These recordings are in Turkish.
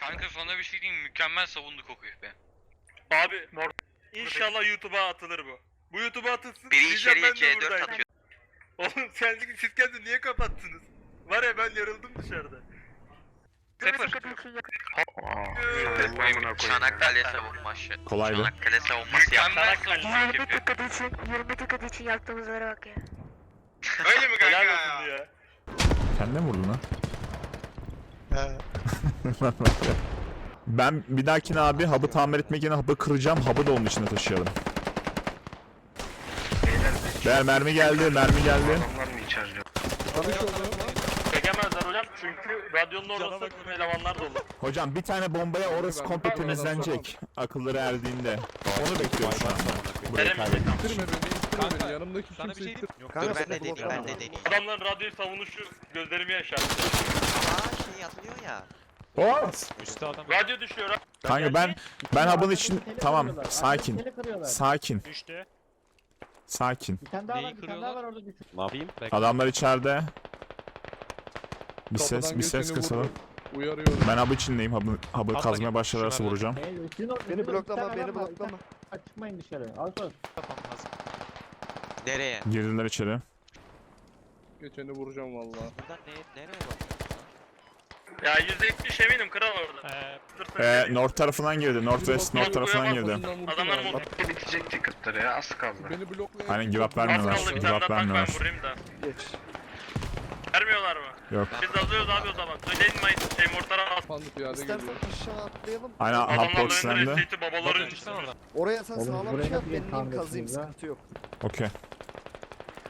Kanka sana bir şey diyeyim mükemmel savunduk o be. Abi mor. İnşallah YouTube'a atılır bu. Bu YouTube'a atılsın. Biri diyeceğim içeriye ben de C4 buradayım. atıyor. Oğlum sen siz kendini niye kapattınız? Var ya ben yarıldım dışarıda. Sıfır. Çanakkale savunması. Kolaydı. Çanakkale savunması Mükemmel savunmak yapıyor. dakikada için, 20 dakikada için yaktığımız yere bak ya. Öyle mi kanka Helal ya? olsun ya. Kendine mi vurdun lan? Ben bir dahakine abi hub'ı tamir etmek yerine hub'ı kıracağım. Hub'ı da onun içine taşıyalım. Değer mermi geldi, mermi geldi. Çekemezler hocam çünkü radyonun orası elemanlar dolu. Hocam bir tane bombaya orası komple temizlenecek. Akılları erdiğinde. Onu bekliyorum şu anda. Nereye kaybettim. İttirme beni, ittirme beni. Yanımdaki Sana bir kimse şey ittir. diyeyim. Dur ben de deneyeyim ben de deneyeyim. Adamların radyoyu savunuşu gözlerimi yaşardı. Aa şey atılıyor ya. Oh! Üstte adam Radyo düşüyor ha. Kanka ben ben hub'ın için tamam sakin. Sakin. düştü. Sakin. Bir tane daha Neyi var, bir tane daha var orada düşün. Ne yapayım? Bekle. Adamlar içeride. Bir ses Kapıdan bir ses vurun. Uyarıyorum. Ben hub içindeyim. Hub'ı, hub'ı Atla kazmaya git, şuna ver. vuracağım. Hey, üstün orada, Beni bir bloklama, tane beni adam var, bloklama. Çıkmayın dışarı. Al lazım. Nereye? Girdiler içeri. Geçeni vuracağım valla. Buradan ne, nereye bak? Ya %70 eminim kral orada. Ee, Ee, north tarafından girdi. Northwest north tarafından girdi. Adamlar mı? Bitecek ticketları ya az kaldı. Beni bloklayan... Aynen give up Az vermiyorlar. kaldı bir Give tane up daha tank ben vermiyorlar. vurayım da. Geç. Vermiyorlar mı? Yok. Biz alıyoruz abi o zaman. Söyleyin mayın şey mortara at. Pandı piyade İstersen geliyor. aşağı atlayalım. Aynen Adamlar box önünde sende. restiti babaları Oradan çıksana oradan. Oraya sen Oğlum, sağlam buraya bir şey at tahmin kazayım etsiniz ha? sıkıntı yok. Okey.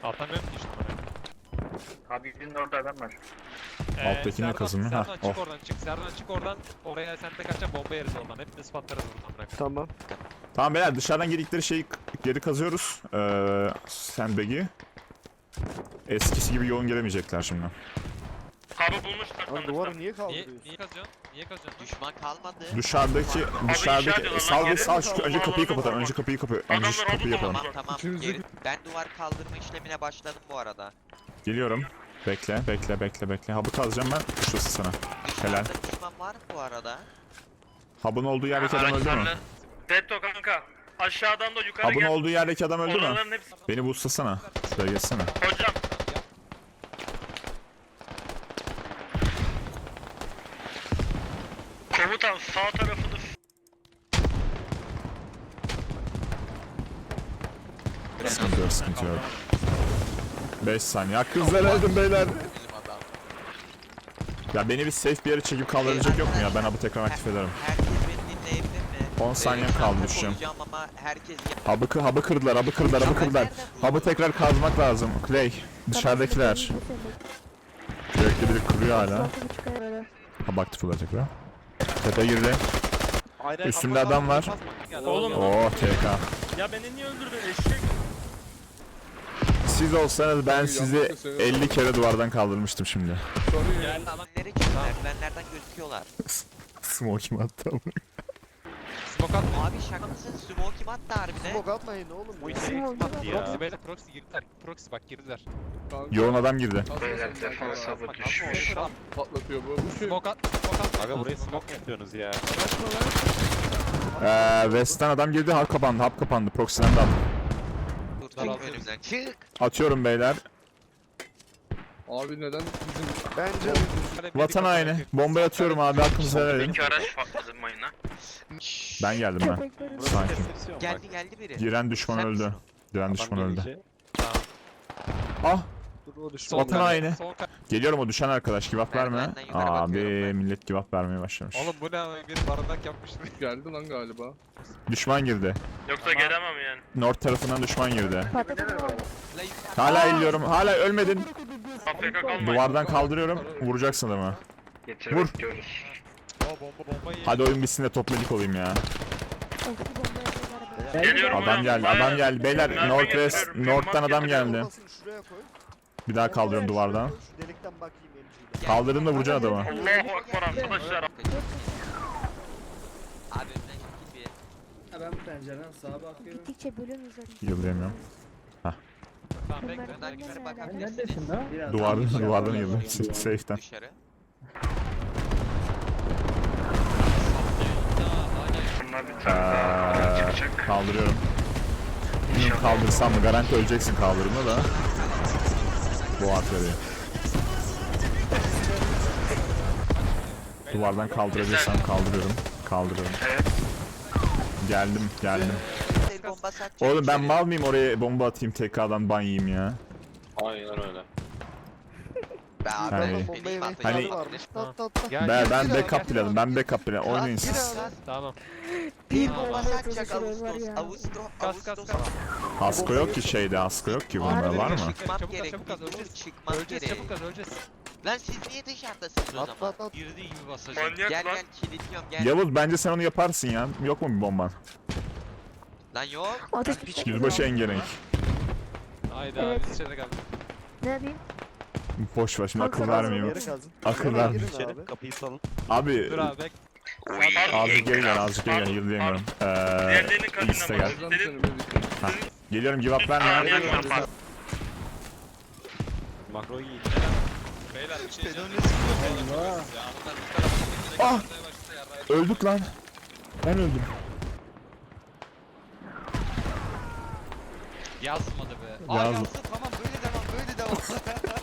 Atamıyorum ki işte oraya. Abi bizim orada adam var. Ee, Alttakini Serdan- kazın mı? Ha, Serdan çık oh. oradan çık. Serdan çık oradan. Oraya sen tek açacaksın bomba yeriz oradan. Hepimiz patlarız buradan bırak. Tamam. Tamam beyler dışarıdan girdikleri şeyi k- geri kazıyoruz. Ee, sandbag'i. Eskisi gibi yoğun gelemeyecekler şimdi. Kabı bulmuşlar Lan duvarı sanırsam. niye Niye, kaldırıyorsun? niye kazıyorsun? Niye kazıyorsun? Düşman kalmadı. Dışarıdaki dışarıdaki ediyorlar sal lan ve geri. sal şu önce kapıyı. Allah. Önce kapıyı kapı. Önce şu kapıyı yapalım. Tamam tamam. Geri. Ben duvar kaldırma işlemine başladım bu arada. Geliyorum. Bekle, bekle, bekle, bekle. Hub'ı kazacağım ben. Şurası sana. Helal. Dışarıda düşman var bu arada? Hub'ın olduğu yerdeki adam öldü mü? Araçlarla. Detto kanka. Aşağıdan da yukarı Hub'ın gel. olduğu yerdeki adam öldü mü? Oraların hepsi. Beni boostlasana. Şuraya geçsene. Hocam. Komutan sağ tarafını Sıkıntı yok, sıkıntı yok. 5 saniye. Ya kızlar öldüm beyler. Adam. Ya beni bir safe bir yere çekip kaldırabilecek yok mu ya? Ben hub'ı tekrar aktif ederim. Herkes beni dinleyebilir mi? 10 saniyem Ee, kaldı, şarkı düşeceğim. koyacağım ama herkes Hub'ı, kı- hub'ı kırdılar, hub'ı kırdılar, hub'ı kırdılar. Hub'ı tekrar kazmak lazım. Clay, dışarıdakiler. Sürekli biri kırıyor hala. Hub aktif olacak tekrar. Tepe girdi. Üstümde adam var. Oğlum. Oo TK. Ya beni niye öldürdün eşek? Siz olsanız ben sizi 50 kere duvardan kaldırmıştım şimdi. Sorun ya. Nereye? Merdivenlerden gözüküyorlar. Smoke mi attı ama? Smoke atma. Abi şaka mısın? Smoke kim attı harbiden? Smoke atmayın oğlum. Bu içeri attı ya? Proxy beyler proxy girdiler. Proxy bak girdiler. Yoğun adam girdi. atmasın defans hava düşmüş. Patlatıyor bu. Smoke at. Smoke at. Aga buraya smoke yapıyorsunuz ya. Kaçma lan. Ee, West'ten adam girdi, hub kapandı, hub kapandı. Proxy'den de aldım. Çık önümden çık. Atıyorum beyler. Abi neden bizim... Bence Vatan haini. Bombayı atıyorum abi, hakkınızı verelim. İki araç patladı mayına. Ben geldim ben. Sakin. geldi geldi biri. Giren düşman Sen öldü. misin Giren düşman öldü. Ah! Dur o düşman. Vatan haini. kale. Geliyorum o düşen arkadaş give up verme. Merdivenden yukarı Abi ben. millet give up vermeye başlamış. Oğlum bu ne? Bir barınak yapmıştı. Geldi lan galiba. Düşman girdi. Yoksa gelemem yani. North tarafından düşman girdi. Hala elliyorum. Hala ölmedin. AFK kalmayın. Duvardan kaldırıyorum. Vuracaksın adamı. Vur. O bomba bomba yiyin. Hadi oyun bitsin de toplayıcı olayım ya. Eski bomba yapıyorlar. Geliyorum Adam hocam. geldi, adam geldi. Beyler Northwest, North'tan adam geldi. Bombasını şuraya koy. Bir daha kaldırıyorum duvardan. Şu delikten bakayım emciyle. Kaldırdım da vuracaksın adamı. Allahu akbar arkadaşlar. Abi önden bir. Ben pencereden sağa bakıyorum. Gittikçe bölüm üzerinde. Yıldırayamıyorum. Tamam bekle. Bunlar- Önden yukarı Nerede? bakabilirsiniz. Neredesin lan? Biraz Duvardan, daha duvardan bakıyorum. Safe'den. Ee, çıkacak. kaldırıyorum. Bilmiyorum kaldırsam mı? Garanti öleceksin kaldırımda da. Bu at veriyor. Duvardan kaldırabilirsem kaldırıyorum. Kaldırıyorum. Geldim, geldim. Atacak Oğlum ben içeri. mal mıyım oraya bomba atayım tekrardan ban yiyeyim ya. Abi Hani- ben Hani- varmış. Tat tat tat. Gel, Ben, ben backup planım, ben backup planım. Oynayın siz. Tamam. Bir var Ağustos. ya. Ağustos. Kas, kas, Ağustos. kas. Asko yok ki şeyde, asko yok ki bunda var mı? Çıkmam Çabuk gerek. çabuk az bir dur, öleceğiz. Çıkmam Öleceğiz gerek. çabuk az öleceğiz. Lan siz niye dışarıdasınız o At zaman? Girdiği gibi. Manyak Gel lan. gel kilitliyorum gel. Yavuz bence sen onu yaparsın ya. Yok mu bir bomban? Lan yok. Ateş Yüzbaşı engerenk. Haydi Evet. abi biz içeride kaldık. Ne yapayım? Boş ver şimdi akıl vermeyeyim. Akıl vermeyeyim. abi. Kapıyı salın. Abi Dur abi bek. azıcık geri gel, azıcık geri gel. Yıldayamıyorum. Eee, Diğerlerinin kadına X'te gel. Geliyorum give up verme. Makro yiyin. Beyler bir şey diyeceğim. Ah! Öldük lan. Ben öldüm. Yazmadı be. Yazdım. Tamam böyle devam böyle devam.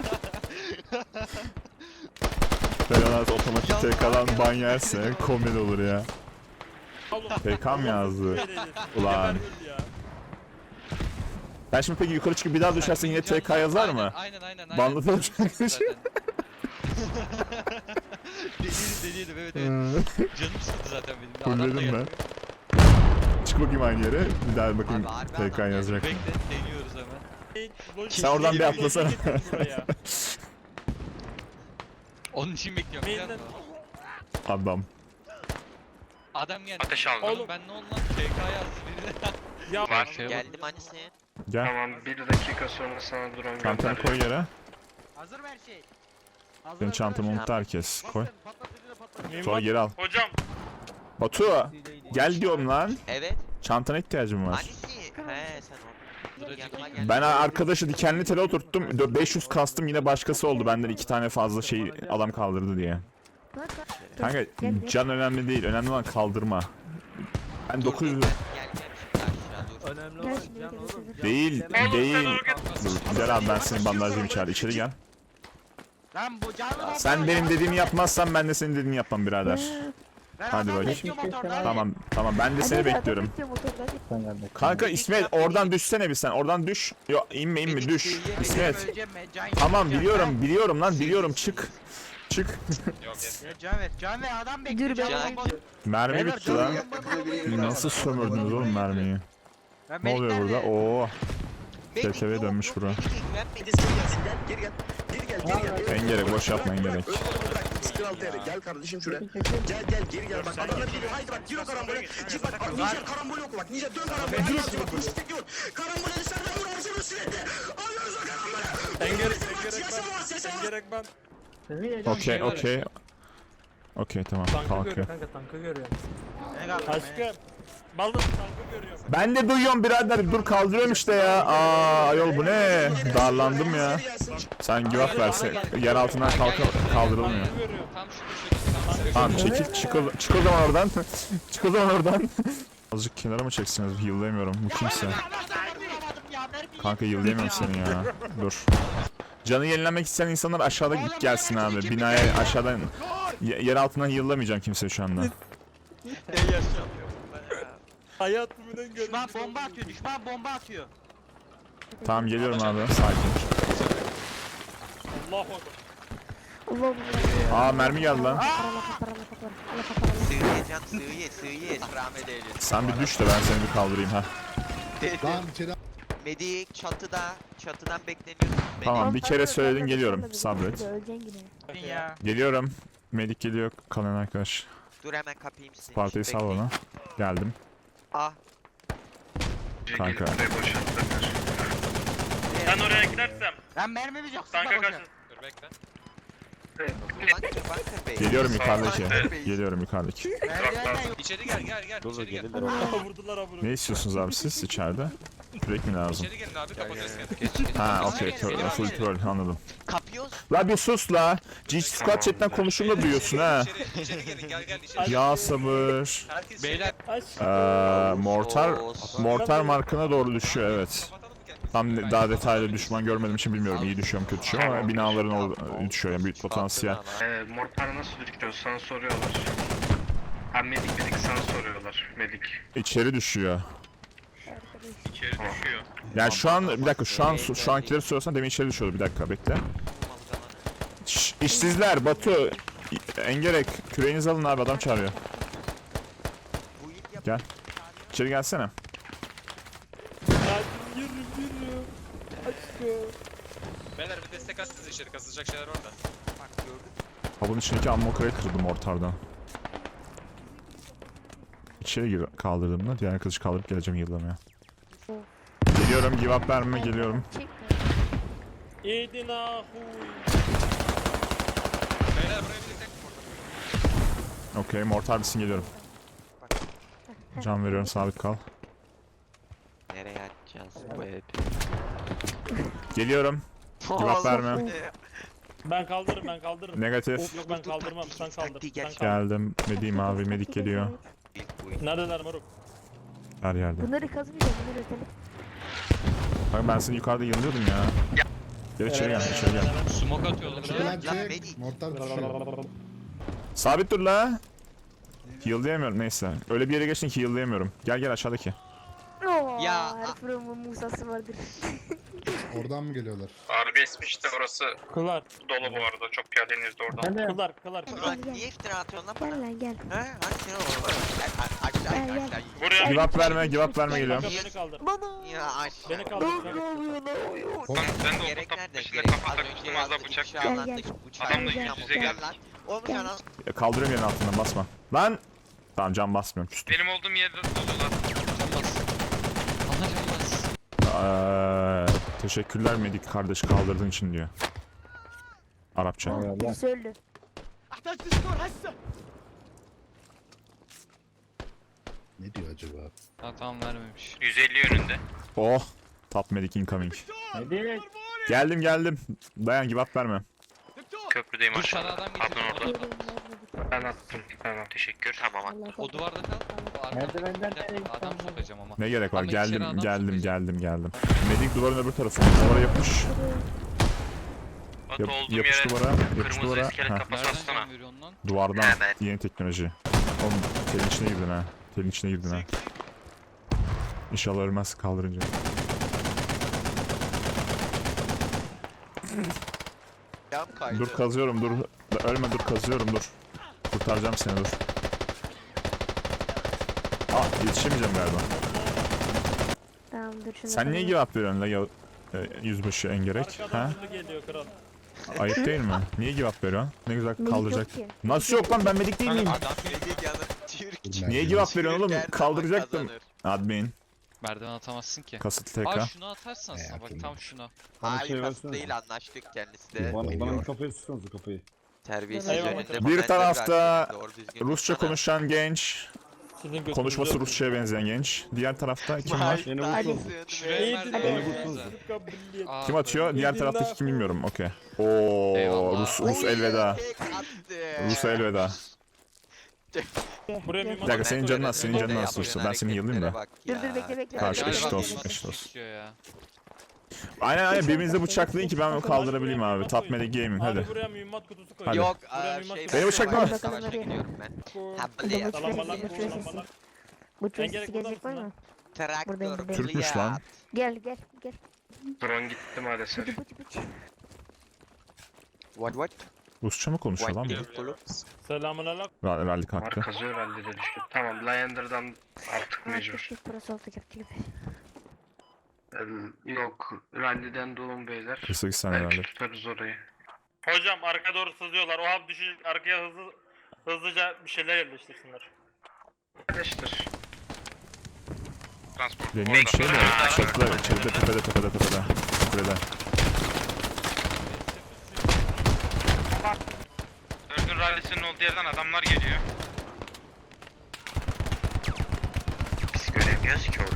Belanat otomatik TK'dan ban yerse komedi olur ya. TK mı yazdı? Ulan. Ben şimdi peki yukarı çıkıp bir daha düşersen yine TK yazar mı? Aynen aynen aynen. Banlatalım Zaten. Deliydim deliydim evet evet. Canım sıkıldı zaten benim. de. Adam da ben. Çık bakayım aynı yere. Bir daha bakayım TK yazacak. Bekle deniyoruz hemen. Sen oradan bir atlasana. Onun için bekliyorum. biliyor musun? Adam. Adam geldi. Ateş aldım. Oğlum ben ne oldu lan? TK biri de. Var. Şey Geldim sen. Gel. Tamam bir dakika sonra sana drone Çantanı koy gönderiyorum. yere. Hazır mı her şey? Benim çantamı unuttu herkes. Koy. Sonra geri al. Hocam Batu. Gel diyorum lan. Evet. Çantana ihtiyacım var. Hanisi? He sen o. Yanıma gel. Ben arkadaşı dikenli tele oturttum. Dö- 500 kastım yine başkası oldu. Benden iki tane fazla şey adam kaldırdı diye. Kanka can önemli değil. Önemli olan kaldırma. Ben 900 Gel gel şimdi aşağı dur. Önemli olan can oğlum. değil değil. Gel abi ben seni bandajlayayım içeri. İçeri gel. Lan bu canlı Sen benim dediğimi yapmazsan ben de senin dediğini yapmam birader. Hadi bakayım. Tamam tamam ben de seni bekliyorum. Sen. Kanka İsmet oradan düşsene bir sen. Oradan düş. Yok inme inme düş. İsmet. Tamam biliyorum biliyorum lan biliyorum çık. Çık. Can ver can ver adam Dur ben Mermi bitti lan. Nasıl sömürdünüz oğlum mermiyi? Ne oluyor burada? Oo. TTV dönmüş bura. Geri gel. Geri gel geri gel. Engerek boş yapma engerek. Kral TR gel kardeşim şuraya. Gel gel geri gel bak adamlar geliyor haydi bak gir o karambole. Gir bak bak ninja karambol yok bak ninja dön karambole. Gir bak bak istek yok. Karambole dışarıdan vur vursun sürekli. Alıyoruz o karambole. Engerek yaşamaz yaşamaz. Gerek ben. Okey okey. Okey tamam kalkıyor. kanka tankı görüyorum. Aşkım. Tankı görüyorum. Ben de duyuyorum birader dur kaldırıyorum işte ya. Aa ayol bu ne? Darlandım ya. Sen give up verse. Yer altından kalk kaldırılmıyor. Tam şurada şöyle. Tamam çekil çık o, çık o zaman oradan. çık o zaman oradan. Azıcık kenara mı çeksiniz? Yıllayamıyorum. Bu kimse. Kanka yıllayamıyorum seni ya. Dur. Canı yenilemek isteyen insanlar aşağıda git gelsin abi. Binaya aşağıdan ye- yer altından yıllamayacağım kimse şu anda. Hayatımın en görmüş. Düşman bomba atıyor düşman bomba atıyor. Tamam geliyorum abi. Sakin. Allah. Allah'ım Aa mermi geldi lan. Sığıye can sığıye sığıye rahmet eylesin. Sen bir düş de ben seni bir kaldırayım ha. Medik çatıda çatıdan bekleniyorsun. Tamam bir kere söyledin geliyorum. Sabret. Medik ya. Geliyorum. Medik geliyor kalan arkadaş. Dur hemen kapayım seni. Spartayı sal Bekleyin. bana. Geldim. Ah. Kanka. Ben oraya gidersem Lan mermimiz yok. tanka kaçın. Dur bekle. Bey. Geliyorum yukarıdaki. Geliyorum yukarıdaki. Merdivenden yok. İçeri gel gel gel. içeri gel. Vurdular abunu. Ne istiyorsunuz abi siz içeride? Kürek mi lazım? İçeri gelin abi kapatırız kendini. Ha okey. Full troll anladım. Kapıyoruz. La bir sus la. G Squad chatten konuşumda duyuyorsun ha. İçeri, içeri gelin gel gel içeri. Ya sabır. Herkes Beyler. Ee, mortar mortar markına doğru düşüyor evet. Kendimizi? Tam daha detaylı düşman görmediğim için bilmiyorum iyi düşüyor mu kötü düşüyor ama binaların ol- düşüyor yani büyük potansiyel. Ee, mortar nasıl düşüyor sana soruyorlar. Ha medik medik sana soruyorlar. Medik. İçeri düşüyor. İçeri düşüyor. Yani şu an bir dakika şu an şu ankileri söylesen demin içeri düşüyordu bir dakika bekle. Şş, işsizler Batu Engerek küreğinizi alın abi adam çağırıyor. Gel. İçeri gelsene. Beyler bir destek açsınız içeri kasılacak şeyler orada. Bak gördün. Havunun içindeki ammo kırığı kırdım mortardan. İçeri gir kaldırdığımda diğer kılıcı kaldırıp geleceğim yıllamaya. Geliyorum give up verme geliyorum. Çek. İdina huy. Beyler buraya bir tek mortar. Okey mortar bitsin geliyorum. Can veriyorum sabit kal. Nereye atacağız bu evi? Geliyorum. Up verme. Ben kaldırırım ben kaldırırım. Negatif. Yok ben kaldırmam sen kaldır. Sen kaldır. Geldim. Mediğim abi medik geliyor. Neredeler moruk? Her yerde. Bunları kazmayacağım. Bunları ötelim. Bak ben seni yukarıda yılıyordum ya. Gel içeri gel içeri gel. Smoke atıyorlar. Lan Medik. Sabit dur la. Heal'layamıyorum neyse. Öyle bir yere geçtin ki heal'layamıyorum. Gel gel aşağıdaki. Ya, her fırının Musa'sı vardır. Oradan mı geliyorlar? RBS'miş de orası Kılar. dolu bu arada. Çok piyadenizdi oradan. Kılar kılar. Ulan niye iftira atıyorsun lan bana? Gel lan gel. He? Hani sen o Gel a- aşağı in Gel, aşağı in. Buraya Give up verme give up verme geliyorum. Kanka beni kaldır. Bana. Ya aşağı. Beni kaldır. Ne oluyor ne oluyor? Hop. ben de Gerek o top nerede? peşinde Gerek kafa az önce takmıştım az da yazdık, bıçak. ifşa Gel, anlattık, gel. bıçağı Adamla yiyeceğim, yüz yüze gel geldi. lan. Oğlum sen Gel. al. Ya Kaldırıyorum yerin altından basma. Lan! Tamam can basmıyorum küstüm. Benim olduğum yerde dolular. Ee, teşekkürler medik kardeş kaldırdığın için diyor. Arapça. Birisi öldü. Ne diyor acaba? tamam vermemiş. 150 yönünde. Oh! Top medic incoming. Geldim geldim. Dayan give up verme. Köprüdeyim Dur aşağıda. adam Pardon orada. Ben attım. Tamam teşekkür. Tamam Allah O duvarda kal. O Merdivenden arkamda adam sokacağım ama. Ne gerek var? Ama içeri Geldim adam geldim sokacağım. geldim geldim. Medik duvarın öbür tarafına. Duvara yapış. Batu Yap, olduğum yapış yere duvara. Yapış kırmızı duvara. iskelet Heh, kafası Nereden atsana. can veriyorsun lan? duvardan. Evet. Yeni teknoloji. Oğlum telin içine girdin ha. Telin içine girdin ha. İnşallah ölmez kaldırınca. Kaydı. Dur kazıyorum dur. Ölme dur kazıyorum dur. Kurtaracağım seni dur. Ah yetişemeyeceğim galiba. Tamam dur şunu. Sen niye give up veriyorsun la ya, e, yüzbaşı engerek? Arkadan Ha? hızlı geliyor kral. Ayıp değil mi? Niye give up veriyorsun? Ne güzel Medik kaldıracak. yok ki. Nasıl yok lan ben medik değil miyim? Adam Medik yanı. Türk. Niye give up veriyorsun oğlum? Kaldıracaktım. Admin. Merdiven atamazsın ki. Kasıt Aa TK. şunu atarsan sen bak Hayatım. tam şuna. Hayır kasıt değil anlaştık kendisi de. Bana kafayı tutsanıza kafayı. Terbiyesiz Eyvallah. Bir tarafta bıraktı, doğru düzgün Rusça konuşan genç, Sizin götünüzü konuşması öpün. Rusça'ya benzeyen genç. Diğer tarafta kim var? Beni. Şuraya Kim atıyor? Diğer dinle. kim bilmiyorum. Okey. Oo, Eyvallah. Rus, Rus elveda. Rus elveda. Buraya bir Bir dakika senin canın az, senin canın az Rus'ta. Ben seni yıllayayım da. bekle, bekle. Karşı eşit olsun, eşit olsun. Ya. Aynen aynen birbirinize bıçaklayın ki ben kaldırabileyim abi. Top Medic Gaming Abi hadi. buraya mühimmat kutusu koy. Hadi. Yok Buraya aa, mühimmat şey kutusu Beni koy. bıçaklama. Savaşa savaşa gidiyorum ben. Ha Bu böyle da Salambalar, Bu çözesi gerek gelecek var mı? Traktör. Buradayım. Türkmüş lan. Gel gel gel. Drone gitti maalesef. Bıcı. What what? Rusça mı konuşuyor What lan bu? Selamun aleyküm. Ver- Verdik hakkı. kazıyor herhalde de düştü. Tamam Lionder'dan artık mecbur. burası oldu yaptı gibi. Yok ralliden doğum beyler. 48 saniye Belki tutarız orayı. Hocam arka doğru sızıyorlar. O hap düşecek arkaya hızlı hızlıca bir şeyler yerleştirsinler. Arkadaşlar. Transport. Benim şey de çatıda, çatıda tepede tepede tepede. Tepede. Örgün rallisinin olduğu yerden adamlar geliyor. Biz göremiyoruz ki o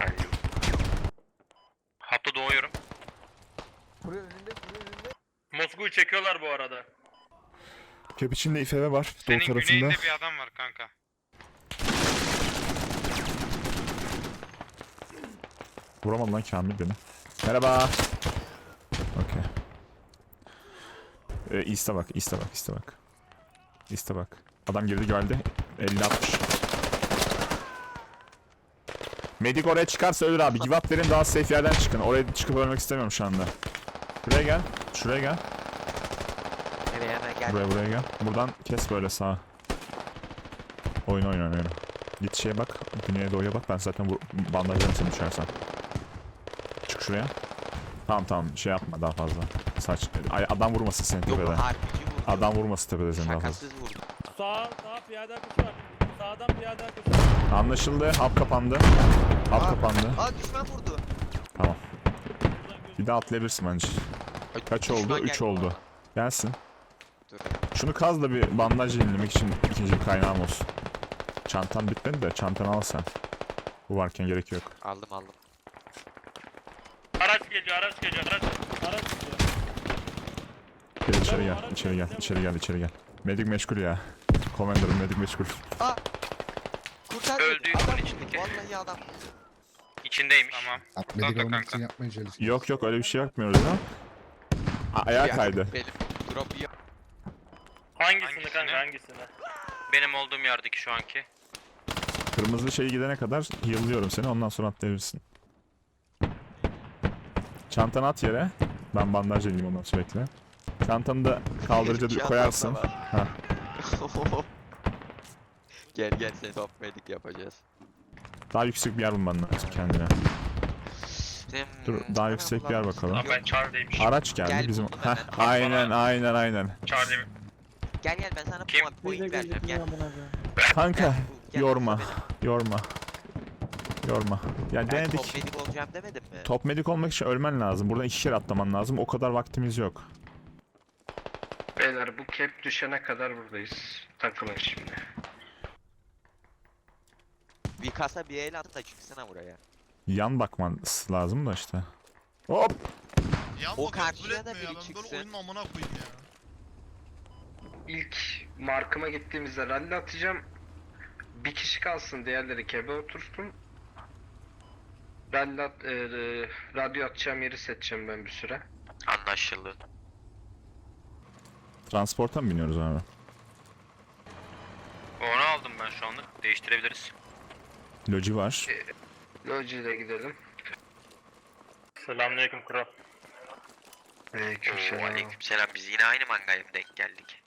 Çekiyorlar bu arada. Kep içinde İFV var. Doğu Senin tarafında. güneyinde bir adam var kanka. Vuramadı lan Kamil beni. Merhaba. Okey. Ee, East'e bak, East'e bak, East'e bak. East'e bak. Adam girdi geldi. 50 60. Medik oraya çıkarsa ölür abi. Give up verin daha safe yerden çıkın. Oraya çıkıp ölmek istemiyorum şu anda. Şuraya gel. Şuraya gel. Gel. Buraya buraya gel. Buradan kes böyle sağa. Oyun oyun oyun. oyun. Git şeye bak. Güneye doğuya bak. Ben zaten bu bandajlarım seni düşersen. Çık şuraya. Tamam tamam şey yapma daha fazla. Saç. Ay, adam vurmasın seni Yok tepede. RPG vurdu. Adam vurmasın tepede seni daha fazla. Şakasız vurdu. Sağ, sağ piyade akışı var. Sağdan piyade akışı Anlaşıldı. Hap kapandı. Hap Aa. kapandı. Aa düşman vurdu. Tamam. Bir daha atlayabilirsin bence. Ay, Kaç düşman oldu? geldi 3 oldu. Gelsin. Şunu kaz da bir bandaj yenilemek için ikinci bir kaynağım olsun. Çantan bitmedi de çantanı al sen. Bu varken gerek yok. Aldım aldım. Araç geliyor, araç geliyor, araç. Araç geliyor. Gel içeri gel, içeri gel, içeri gel, içeri gel. Medik meşgul ya. Commander'ım medik meşgul. Kurtar. Öldü, Adam onun içindeki. Vallahi adam. İçindeymiş. Tamam. Atletik Kanka, olmak kanka. için yapmaya çalışıyoruz. Yok yok öyle bir şey yapmıyoruz ya. A- ayağa Ya, kaydı. Benim drop. Hangisini, kanka hangisini? Benim olduğum yerdeki şu anki. Kırmızı şey gidene kadar heal'lıyorum seni ondan sonra atlayabilirsin. Çantanı at yere. Ben bandaj edeyim ondan sonra bekle. Çantanı da kaldırıcı Çantam koyarsın. da var. Ha. gel gel seni top medik yapacağız. Daha yüksek bir yer bulman lazım kendine. Dur daha yüksek bir yer bakalım. Ben. Araç geldi Gel bizim. buldum Heh, aynen aynen aynen. Charlie Gel gel ben sana Kim? point, vereceğim gel. Kanka Gel, yorma. Yorma. Yorma. Ya Ben denedik. top medik olacağım demedim mi? Top medik olmak için ölmen lazım. Buradan iki kere atlaman lazım. O kadar vaktimiz yok. Beyler bu cap düşene kadar buradayız. Takılın şimdi. Bir kasa bir el at da çıksana buraya. Yan bakman lazım da işte. Hop. O karşıya da biri çıksın. İlk markıma gittiğimizde rally atacağım. Bir kişi kalsın diğerleri kebe otursun. Rally at, e, e, radyo atacağım yeri seçeceğim ben bir süre. Anlaşıldı. Transporta mı biniyoruz abi? Onu aldım ben şu anlık. Değiştirebiliriz. Loji var. Loji ile gidelim. Selamünaleyküm kral. Aleykümselam. Aleykümselam biz yine aynı mangaya denk geldik?